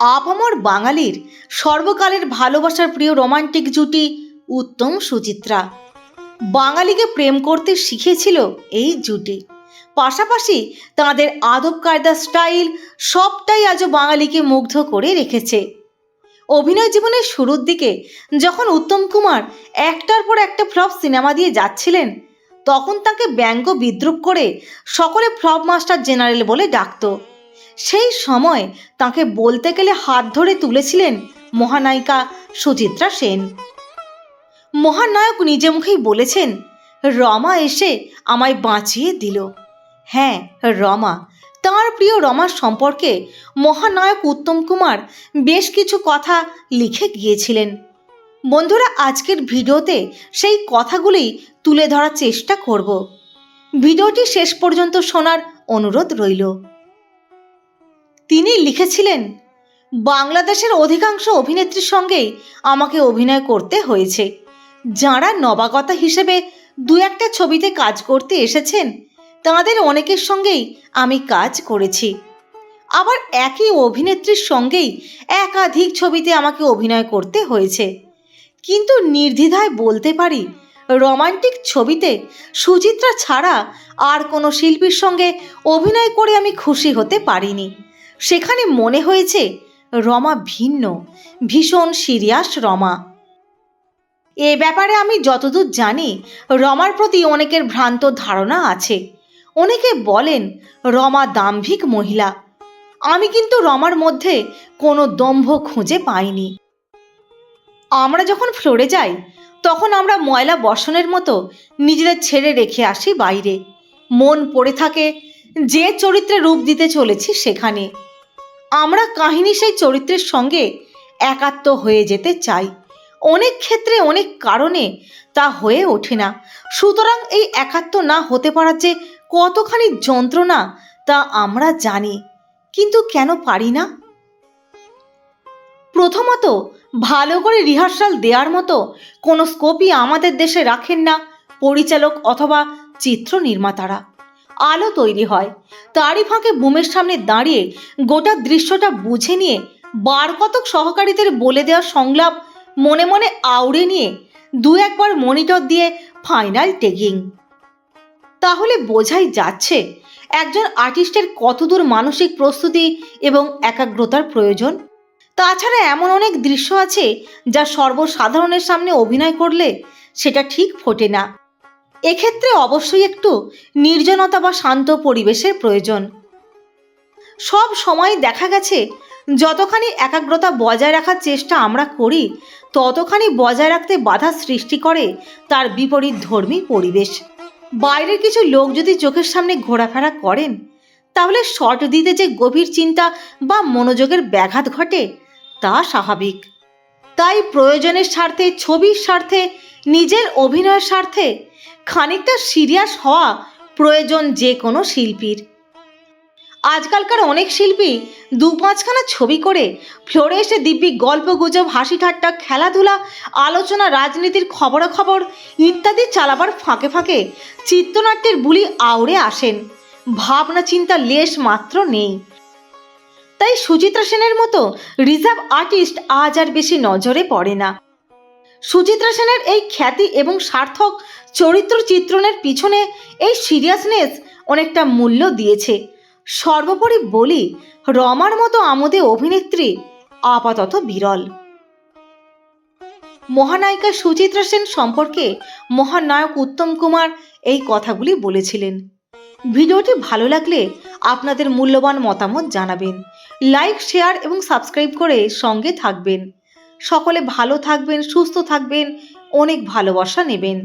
আপামর বাঙালির সর্বকালের ভালোবাসার প্রিয় রোমান্টিক জুটি উত্তম সুচিত্রা। বাঙালিকে প্রেম করতে শিখেছিল এই জুটি। পাশাপাশি তাদের আদব কায়দা স্টাইল সবটাই আজও বাঙালিকে মুগ্ধ করে রেখেছে। অভিনয় জীবনের শুরুর দিকে যখন উত্তম কুমার একটার পর একটা ফ্লপ সিনেমা দিয়ে যাচ্ছিলেন, তখন তাকে ব্যঙ্গ বিদ্রুপ করে সকলে ফ্লপ মাস্টার জেনারেল বলে ডাকতো। সময় তাকে বলতে গেলে হাত ধরে তুলেছিলেন মহানায়িকা সুচিত্রা সেন। মহানায়ক নিজে মুখেই বলেছেন, রমা এসে আমায় বাঁচিয়ে দিল। হ্যাঁ রমা। তাঁর প্রিয় রমার সম্পর্কে মহানায়ক উত্তম কুমার বেশ কিছু কথা লিখে গিয়েছিলেন। বন্ধুরা, আজকের ভিডিওতে সেই কথাগুলি তুলে ধরার চেষ্টা করব। ভিডিওটি শেষ পর্যন্ত শোনার অনুরোধ রইল। তিনি লিখেছিলেন, বাংলাদেশের অধিকাংশ অভিনেত্রীর সঙ্গেই আমাকে অভিনয় করতে হয়েছে। যাঁরা নবাগতা হিসেবে দু একটা ছবিতে কাজ করতে এসেছেন, তাঁদের অনেকের সঙ্গেই আমি কাজ করেছি। আবার একই অভিনেত্রীর সঙ্গেই একাধিক ছবিতে আমাকে অভিনয় করতে হয়েছে। কিন্তু নির্দ্বিধায় বলতে পারি, রোমান্টিক ছবিতে সুচিত্রা ছাড়া আর কোনো শিল্পীর সঙ্গে অভিনয় করে আমি খুশি হতে পারিনি। সেখানে মনে হয়েছে রমা ভিন্ন। ভীষণ সিরিয়াস রমা। এ ব্যাপারে আমি যতদূর জানি, রমার প্রতি অনেকের ভ্রান্ত ধারণা আছে। অনেকে বলেন, রমা দাম্ভিক মহিলা। আমি কিন্তু রমার মধ্যে কোনো দম্ভ খুঁজে পাইনি। আমরা যখন ফ্লোরে যাই, তখন আমরা ময়লা বসনের মতো নিজেদের ছেড়ে রেখে আসি বাইরে। মন পড়ে থাকে যে চরিত্রে রূপ দিতে চলেছি সেখানে। আমরা কাহিনী সেই চরিত্রের সঙ্গে একাত্ম হয়ে যেতে চাই। অনেক ক্ষেত্রে, অনেক কারণে তা হয়ে ওঠে না। সুতরাং এই একাত্ম না হতে পারার যে কতখানি যন্ত্রণা তা আমরা জানি, কিন্তু কেন পারি না? প্রথমত, ভালো করে রিহার্সাল দেওয়ার মতো কোনো স্কোপই আমাদের দেশে রাখেন না পরিচালক অথবা চিত্র নির্মাতারা। আলো তৈরি হয়। তারই ফাঁকে বুমের সামনে দাঁড়িয়ে গোটা দৃশ্যটা বুঝে নিয়ে বার কতক সহকারীদের বলে দেওয়া সংলাপ মনে মনে আউড়ে নিয়ে দু একবার মনিটর দিয়ে ফাইনাল টেকিং তাহলে বোঝাই যাচ্ছে একজন আর্টিস্টের কতদূর মানসিক প্রস্তুতি এবং একাগ্রতার প্রয়োজন। তাছাড়া এমন অনেক দৃশ্য আছে যা সর্বসাধারণের সামনে অভিনয় করলে সেটা ঠিক ফোটে না। এক্ষেত্রে অবশ্যই একটু নির্জনতা বা শান্ত পরিবেশের প্রয়োজন। সব সময় দেখা গেছে, যতখানি একাগ্রতা বজায় রাখার চেষ্টা আমরা করি, ততখানি বজায় রাখতে বাধা সৃষ্টি করে তার বিপরীত ধর্মী পরিবেশ। বাইরের কিছু লোক যদি চোখের সামনে ঘোরাফেরা করেন, তাহলে শর্ট দিতে যে গভীর চিন্তা বা মনোযোগের ব্যাঘাত ঘটে, তা স্বাভাবিক। তাই প্রয়োজনের স্বার্থে, ছবির স্বার্থে নিজের অভিনয়ের স্বার্থে খানিকটা সিরিয়াস হওয়া প্রয়োজন যে কোনো শিল্পীর। আজকালকার অনেক শিল্পী দু পাঁচখানা ছবি করে ফ্লোরে এসে দিব্যি গল্প গুজব, হাসি ঠাট্টা, খেলাধুলা, আলোচনা, রাজনীতির খবরাখবর ইত্যাদি চালাবার ফাঁকে ফাঁকে চিত্রনাট্যের বুলি আউড়ে আসেন। ভাবনা চিন্তা লেশ মাত্র নেই। তাই সুচিত্রা সেনের মতো রিজার্ভ আর্টিস্ট আজ আর বেশি নজরে পড়ে না। সুচিত্রা সেনের এই খ্যাতি এবং সার্থক চরিত্র চিত্রণের পিছনে এই সিরিয়াসনেস অনেকটা মূল্য দিয়েছে। সর্বোপরি বলি, রমার মতো আমোদে অভিনেত্রী আপাতত বিরল। মহানায়িকা সুচিত্রা সেন সম্পর্কে মহানায়ক উত্তম কুমার এই কথাগুলি বলেছিলেন। ভিডিওটি ভালো লাগলে আপনাদের মূল্যবান মতামত জানাবেন। লাইক, শেয়ার এবং সাবস্ক্রাইব করে সঙ্গে থাকবেন। সকলে ভালো থাকবেন সুস্থ থাকবেন অনেক ভালোবাসা নেবেন।